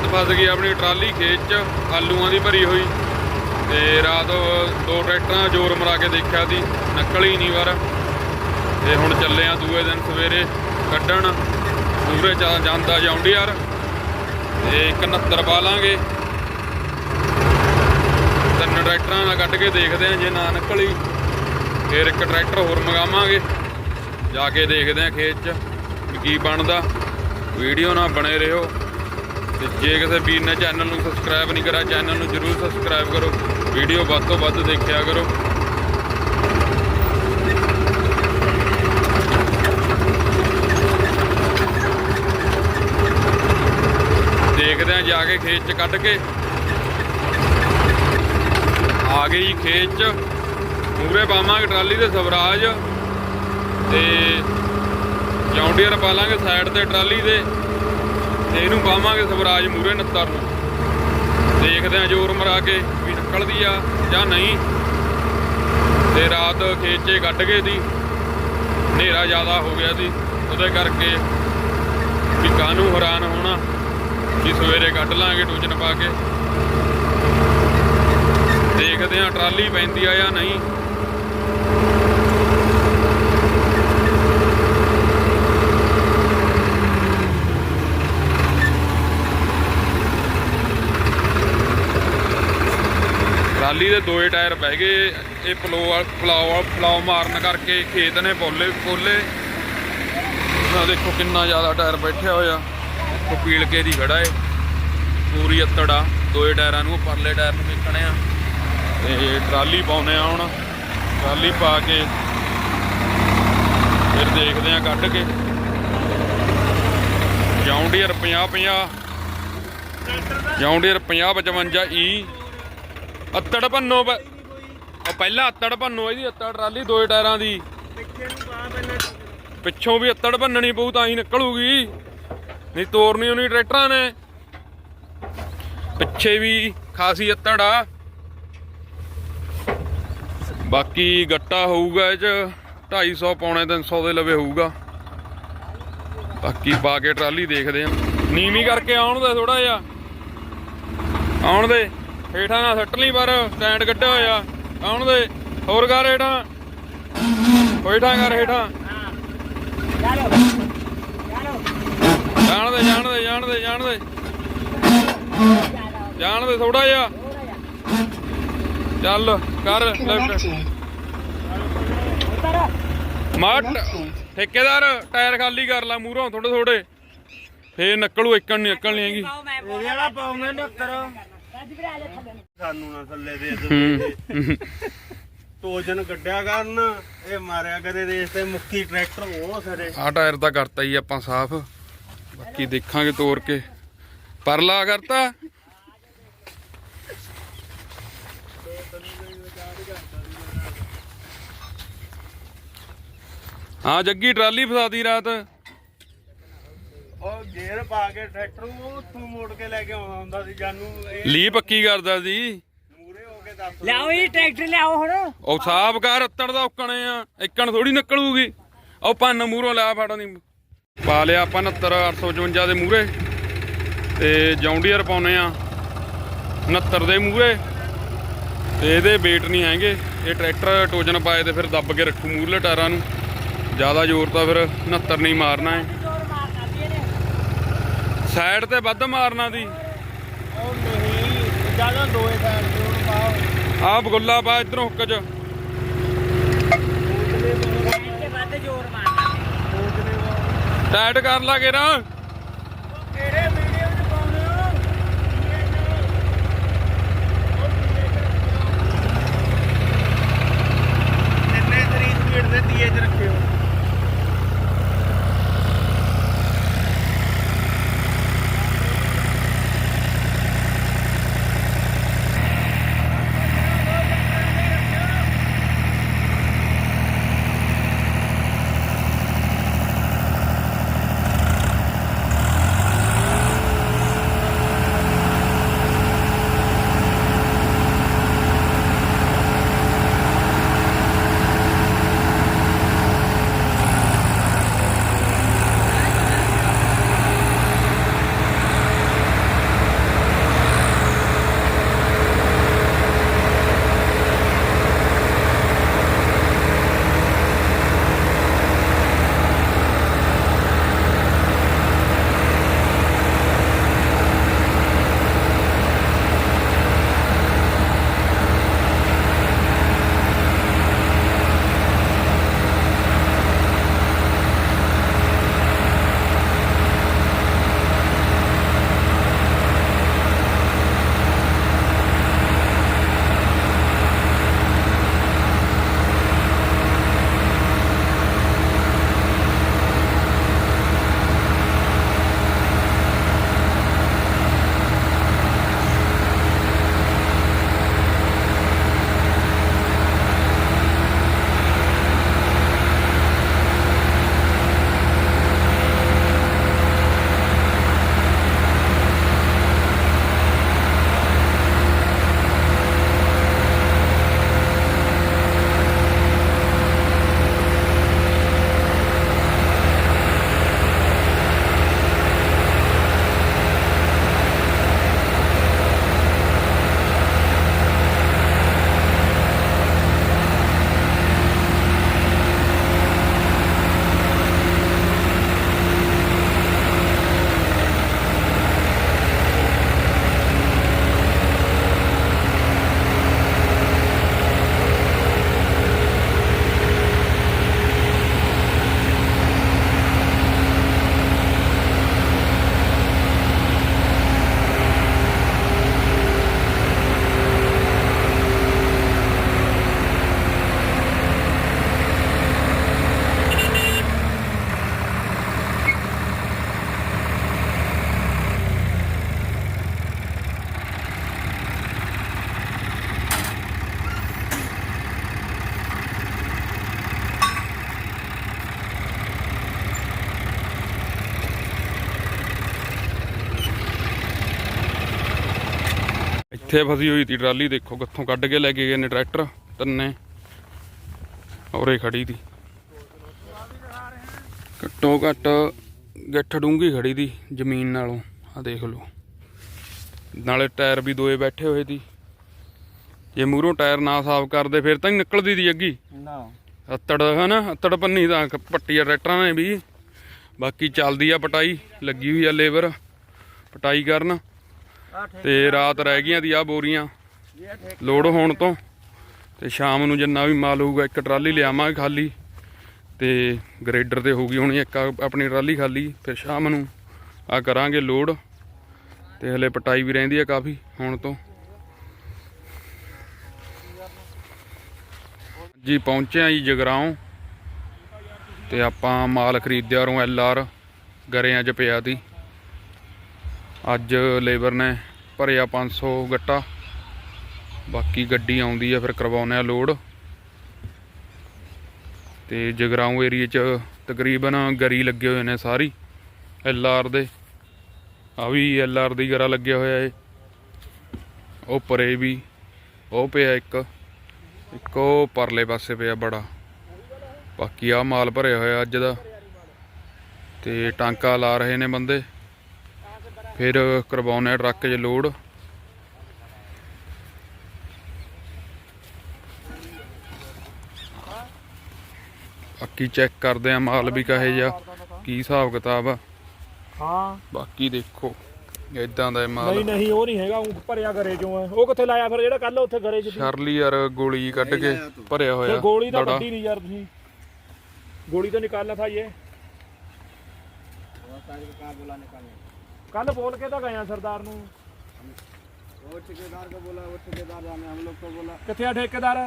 ਰਾਤ ਫਸ ਗਈ ਆਪਣੀ ਟਰਾਲੀ ਖੇਤ 'ਚ, ਆਲੂਆਂ ਦੀ ਭਰੀ ਹੋਈ। ਤੇ ਰਾਤ ਦੋ ਟਰੈਕਟਰਾਂ ਜੋਰ ਮਰਾ ਕੇ ਦੇਖਿਆ ਸੀ, ਨੱਕਲ ਹੀ ਨਹੀਂ ਵਾਰ। ਤੇ ਹੁਣ ਚੱਲੇ ਆ ਦੂਏ ਦਿਨ ਸਵੇਰੇ ਕੱਢਣ। ਪੂਰੇ ਚਾ ਜਾਂਦਾ ਯਾਰ ਤੇ 69 ਪਾ ਲਾਂਗੇ। ਤਿੰਨ ਟਰੈਕਟਰਾਂ ਨਾਲ ਕੱਢ ਕੇ ਦੇਖਦੇ ਆ, ਜੇ ਨਾ ਨਿਕਲੀ, ਫਿਰ ਇੱਕ ਟਰੈਕਟਰ ਹੋਰ ਮੰਗਾਵਾਂਗੇ। ਜਾ ਕੇ ਦੇਖਦੇ ਆ ਖੇਤ 'ਚ, ਵੀ ਕੀ ਬਣਦਾ। ਵੀਡੀਓ ਨਾਲ ਬਣੇ ਰਹੋ। ਤੇ ਜੇ ਕਿਸੇ ਵੀਰ ਨੇ ਚੈਨਲ ਨੂੰ ਸਬਸਕ੍ਰਾਈਬ ਨਹੀਂ ਕਰਿਆ ਚੈਨਲ ਨੂੰ ਜਰੂਰ ਸਬਸਕ੍ਰਾਈਬ ਕਰੋ। ਵੀਡੀਓ ਵੱਧ ਤੋਂ ਵੱਧ ਦੇਖਿਆ ਕਰੋ। ਦੇਖਦੇ ਆ ਜਾ ਕੇ ਖੇਤ 'ਚ ਕੱਢ ਕੇ। ਆ ਗਈ ਜੀ ਖੇਤ 'ਚ। ਮੂਰੇ ਪਾਵਾਂਗੇ ਟਰਾਲੀ ਦੇ ਸਵਰਾਜ। ਤੇ ਜੌਂਡੀਅਰ ਪਾ ਲਾਂਗੇ ਸਾਈਡ ਤੇ ਟਰਾਲੀ ਦੇ ਤੇ ਇਹਨੂੰ ਪਾਵਾਂਗੇ ਸਵਰਾਜ ਮੂਰੇ 69 ਨੂੰ। ਦੇਖਦੇ ਆ ਜੋਰ ਮਰਾ ਕੇ ਵੀ ਨਿਕਲਦੀ ਆ ਜਾਂ ਨਹੀਂ। ਤੇ ਰਾਤ ਖੇਤ 'ਚ ਕੱਢ ਗਏ ਦੀ ਹਨੇਰਾ ਜ਼ਿਆਦਾ ਹੋ ਗਿਆ ਸੀ। ਉਹਦੇ ਕਰਕੇ ਵੀ ਕਾਹਨੂੰ ਹੈਰਾਨ ਹੋਣਾ ਕਿ ਸਵੇਰੇ ਕੱਢ ਲਾਂਗੇ ਟੂਚਨ ਪਾ ਕੇ। ਦੇਖਦੇ ਆ ਟਰਾਲੀ ਪੈਂਦੀ ਆ ਜਾਂ ਨਹੀਂ। ਟਰਾਲੀ ਦੇ ਦੋਏ ਟਾਇਰ ਬਹਿ ਗਏ। ਇਹ ਪਲੋ ਪਲਾਓ ਪਲਾਓ ਮਾਰਨ ਕਰਕੇ ਖੇਤ ਨੇ ਪੋਲੇ ਪੋਲੇ ਆ ਦੇਖੋ ਕਿੰਨਾ ਜ਼ਿਆਦਾ ਟਾਇਰ ਬੈਠਿਆ ਹੋਇਆ। ਉਹ ਪੀਲ ਕੇ ਦੀ ਖੜਾ ਏ ਪੂਰੀ ਅੱਤੜ। ਆ ਦੋਏ ਟਾਇਰਾਂ ਨੂੰ ਪਰਲੇ ਟਾਇਰ ਨੂੰ ਵੇਖਣੇ ਆ। ਤੇ ਟਰਾਲੀ ਪਾਉਨੇ ਆ ਹੁਣ। ਟਰਾਲੀ ਪਾ ਕੇ ਫਿਰ ਦੇਖਦੇ ਆ ਕੱਢ ਕੇ। ਜੌਂਡੀਅਰ 50 50 ਜੌਂਡੀਅਰ 50 55 ਈ ਅੱਤੜ ਭੰਨੋ ਪ- ਉਹ ਪਹਿਲਾਂ ਅੱਤੜ ਭੰਨੋ ਇਹਦੀ, ਅੱਤੜ ਟਰਾਲੀ ਦੋਏ ਟਾਇਰਾਂ ਦੀ। ਪਿੱਛੋਂ ਵੀ ਅੱਤੜ ਭੰਨਣੀ ਪਊ, ਤਾਂ ਹੀ ਨਿਕਲੂਗੀ। ਨਹੀਂ ਤੋਰਨੀ ਉਹਨੀ ਟਰੈਕਟਰਾਂ ਨੇ। ਪਿੱਛੇ ਵੀ ਖਾਸੀ ਅੱਤੜ ਆ। ਬਾਕੀ ਗੱਟਾ ਹੋਊਗਾ ਇਹ ਚ 250 ਪੌਣੇ 300 ਦੇ ਲਵੇ ਹੋਊਗਾ। ਬਾਕੀ ਪਾ ਕੇ ਟਰਾਲੀ ਦੇਖਦੇ ਆ। ਨੀਵੀਂ ਕਰਕੇ ਆਉਣ ਦੇ ਥੋੜਾ ਜਿਹਾ। ਆਉਣ ਦੇ। ਹੇਠਾਂ ਨਾ ਸੱਟ ਲਈ, ਪਰ ਸਟੈਂਡ ਕੱਢਿਆ ਹੋਇਆ। ਆਉਣ ਦੇ। ਹੋਰ ਕਰ ਹੇਠਾਂ। ਹੋਈਠਾਂ ਕਰ ਹੇਠਾਂ। ਜਾਣ ਦੇ ਜਾਣ ਦੇ, ਜਾਣ ਥੋੜਾ ਜਿਹਾ। ਚੱਲ, ਕਰ ਲੈਫਟ ਮਾਟ ਠੇਕੇਦਾਰ, ਟਾਇਰ ਖਾਲੀ ਕਰ ਲਾ ਮੂਹਰੋਂ ਥੋੜੇ ਥੋੜੇ ਫੇਰ ਨੱਕਲੂ, ਇੱਕਣ ਨਹੀਂ ਨਿਕਲਣੀ ਹੈਗੀ। ਇਹਦੇ ਵਾਲਾ ਪਾਉਂਦੇ ਨੇ ਸਾਨੂੰ ਨਾ ਥੱਲੇ ਦੇ ਹੂੰ। ਟੋਜਨ ਕੱਢਿਆ ਕਰਨ ਇਹ ਮਾਰਿਆ ਕਦੇ ਰੇਸ ਤੇ ਮੁੱਕੀ ਟਰੈਕਟਰ ਉਹ ਸਰੇ। ਆਹ ਟਾਇਰ ਤਾਂ ਕਰਤਾ ਹੀ ਆਪਾਂ ਸਾਫ਼। ਬਾਕੀ ਦੇਖਾਂਗੇ ਤੋਰ ਕੇ। ਪਰਲਾ ਕਰਤਾ। ਹਾਂ ਜੱਗੀ ਟਰਾਲੀ ਫਸਾਦੀ ਰਾਤ। ਉਹ ਗੇਅਰ ਪਾ ਕੇ ਟਰੈਕਟਰ ਉਹ ਉੱਥੋਂ ਮੋੜ ਕੇ ਲੈ ਕੇ ਆਉਂਦਾ ਹੁੰਦਾ ਸੀ ਜਾਨੂੰ ਇਹ ਲੀ ਪੱਕੀ ਕਰਦਾ ਸੀ। ਮੂਰੇ ਹੋ ਕੇ ਦੱਸ ਲਿਆਓ ਜੀ ਟਰੈਕਟਰ ਲਿਆਓ ਹੁਣ। ਉਹ ਸਾਫ਼ ਕਰ ਅੱਤੜ ਦਾ ਉੱਕਣੇ ਆ। ਇੱਕਣ ਥੋੜੀ ਨਿਕਲੂਗੀ। ਉਹ ਪੰਨ ਮੂਹਰੋਂ ਲਿਆ ਫੜਨ ਦੀ ਪਾ ਲਿਆ ਆਪਾਂ 69 855 ਦੇ ਮੂਹਰੇ। ਤੇ ਜੌਂਡੀਅਰ ਪਾਉਨੇ ਆ। 69 ਦੇ ਮੂਹਰੇ। ਤੇ ਇਹਦੇ ਵੇਟ ਨਹੀਂ ਹੈਗੇ। ਇਹ ਟਰੈਕਟਰ ਟੋਜਨ ਪਾਏ ਤੇ ਫਿਰ ਦੱਬ ਕੇ ਰੱਖੂ ਮੂਹਰਲੇ ਟਾਇਰਾਂ ਨੂੰ। ਜ਼ਿਆਦਾ ਜ਼ੋਰ ਤਾਂ ਫਿਰ 69 ਨਹੀਂ ਮਾਰਨਾ ਹੈ ਜੋਰ ਮਾਰ ਕਰਦੀ ਇਹਨੇ ਸਾਈਡ ਤੇ ਵੱਧ ਮਾਰਨਾ ਦੀ। ਉਹ ਨਹੀਂ ਜ਼ਿਆਦਾ ਦੋਏ ਸਾਈਡ ਤੇ ਉਹਨੂੰ ਪਾਓ। ਆਹ ਬਗੁੱਲਾ ਪਾ ਇਧਰੋਂ ਹੁੱਕ ਚ। ਤੇ ਵੱਧ ਜੋਰ ਮਾਰਨਾ। ਟਾਈਟ ਕਰ ਲਾ ਕੇਰਾ ਇੱਥੇ ਫਸੀ ਹੋਈ ਤੀ ਟਰਾਲੀ ਦੇਖੋ ਕਿੱਥੋਂ ਕੱਢ ਕੇ ਲੈ ਕੇ ਗਏ ਨੇ ਟਰੈਕਟਰ ਤੰਨੇ। ਔਰੇ ਖੜੀ ਤੀ ਘੱਟੋ ਘੱਟ ਗਿੱਠ ਡੂੰਗੀ ਖੜੀ ਦੀ ਜ਼ਮੀਨ ਨਾਲੋਂ ਆ ਦੇਖ ਲਓ। ਨਾਲੇ ਟਾਇਰ ਵੀ ਦੋਏ ਬੈਠੇ ਹੋਏ ਸੀ ਜੇ ਮੂਹਰੋਂ ਟਾਇਰ ਨਾ ਸਾਫ਼ ਕਰਦੇ ਫਿਰ ਤਾਂ ਹੀ ਨਿਕਲਦੀ ਦੀ ਅੱਗੀ। ਨਾ। ਅੱਤੜ ਹਨਾ ਅੱਤੜ ਪੰਨੀ ਦਾ ਪੱਟੀ ਆ ਟਰੈਕਟਰਾਂ ਨੇ ਵੀ। ਬਾਕੀ ਚੱਲਦੀ ਆ ਪਟਾਈ ਲੱਗੀ ਹੋਈ ਆ ਲੇਬਰ ਪਟਾਈ ਕਰਨ। ਤੇ ਰਾਤ ਰਹਿ ਗਈਆਂ ਦੀ ਆ ਬੋਰੀਆਂ। ਲੋਡ ਹੋਣ ਤੋਂ ਤੇ ਸ਼ਾਮ ਨੂੰ ਜਿੰਨਾ ਵੀ ਮਾਲ ਹੋਊਗਾ, ਇੱਕ ਟਰਾਲੀ ਲਿਆਵਾਂਗੇ ਖਾਲੀ। ਤੇ ਗ੍ਰੇਡਰ ਤੇ ਹੋਊਗੀ ਹੁਣ ਇੱਕ ਆਪਣੀ ਟਰਾਲੀ ਖਾਲੀ, ਫਿਰ ਸ਼ਾਮ ਨੂੰ ਆ ਕਰਾਂਗੇ ਲੋਡ ਤੇ ਹਲੇ ਪਟਾਈ ਵੀ ਰਹਿੰਦੀ ਆ ਕਾਫੀ ਹੁਣ ਤੋਂ। ਜੀ ਪਹੁੰਚੇ ਆ ਜੀ ਜਗਰਾਉਂ। ਤੇ ਆਪਾਂ ਮਾਲ ਖਰੀਦਿਆ ਉਰੋਂ ਐਲ ਆਰ ਗਰੇ 'ਚ ਪਿਆ ਤੀ। ਅੱਜ ਲੇਬਰ ਨੇ ਭਰਿਆ 500 ਗੱਟਾ। ਬਾਕੀ ਗੱਡੀ ਆਉਂਦੀ ਆ ਫਿਰ ਕਰਵਾਉਨੇ ਆ ਲੋਡ। ਤੇ ਜਗਰਾਉਂ ਏਰੀਏ 'ਚ ਤਕਰੀਬਨ ਗਰੀ ਲੱਗੇ ਹੋਏ ਨੇ ਸਾਰੀ। ਐਲ ਆਰ ਦੇ। ਆ ਵੀ ਐਲ ਆਰ ਦੀ ਗਰਾ ਲੱਗਿਆ ਹੋਇਆ ਏ। ਉਹ ਪਰੇ ਵੀ। ਉਹ ਪਿਆ ਇੱਕ। ਇੱਕ ਉਹ ਪਰਲੇ ਪਾਸੇ ਪਿਆ ਬੜਾ। ਬਾਕੀ ਆ ਮਾਲ ਭਰਿਆ ਹੋਇਆ ਅੱਜ ਦਾ। ਤੇ ਟਾਂਕਾ ਲਾ ਰਹੇ ਨੇ ਬੰਦੇ। ਫਿਰ ਕਰਵਾਉਣੇ ਟਰੱਕ 'ਚ ਲੋਡ। ਬਾਕੀ ਚੈੱਕ ਕਰਦੇ ਆ ਮਾਲ ਵੀ ਕਹੇ ਜਾ ਕੀ ਹਿਸਾਬ ਕਿਤਾਬ ਆ। ਹਾਂ। ਬਾਕੀ ਦੇਖੋ ਇਦਾਂ ਦਾ ਇਹ ਮਾਲ। ਨਹੀਂ ਨਹੀਂ ਉਹ ਨਹੀਂ ਹੈਗਾ ਉਹ ਭਰਿਆ ਘਰੇ ਚੋਂ ਆ। ਉਹ ਕਿੱਥੇ ਲਾਇਆ ਫਿਰ ਜਿਹੜਾ ਕੱਲ ਉੱਥੇ ਘਰੇ ਚ ਸੀ? ਸ਼ਰਲੀ ਯਾਰ ਗੋਲੀ ਕੱਢ ਕੇ ਭਰਿਆ ਹੋਇਆ ਗੋਲੀ ਤਾਂ ਦੜਾ। ਵੱਡੀ ਨਹੀਂ ਯਾਰ ਤੁਸੀਂ। ਗੋਲੀ ਤਾਂ ਨਿਕਾਲਣਾ ਥਾ ਇਹ ਕੱਲ ਬੋਲ ਕੇ ਤਾਂ ਗਏ ਆ ਸਰਦਾਰ ਨੂੰ वो ठेकेदार को बोला वो ठेकेदार जाने हम लोग को बोला ਕਿੱਥੇ ਆ ਠੇਕੇਦਾਰ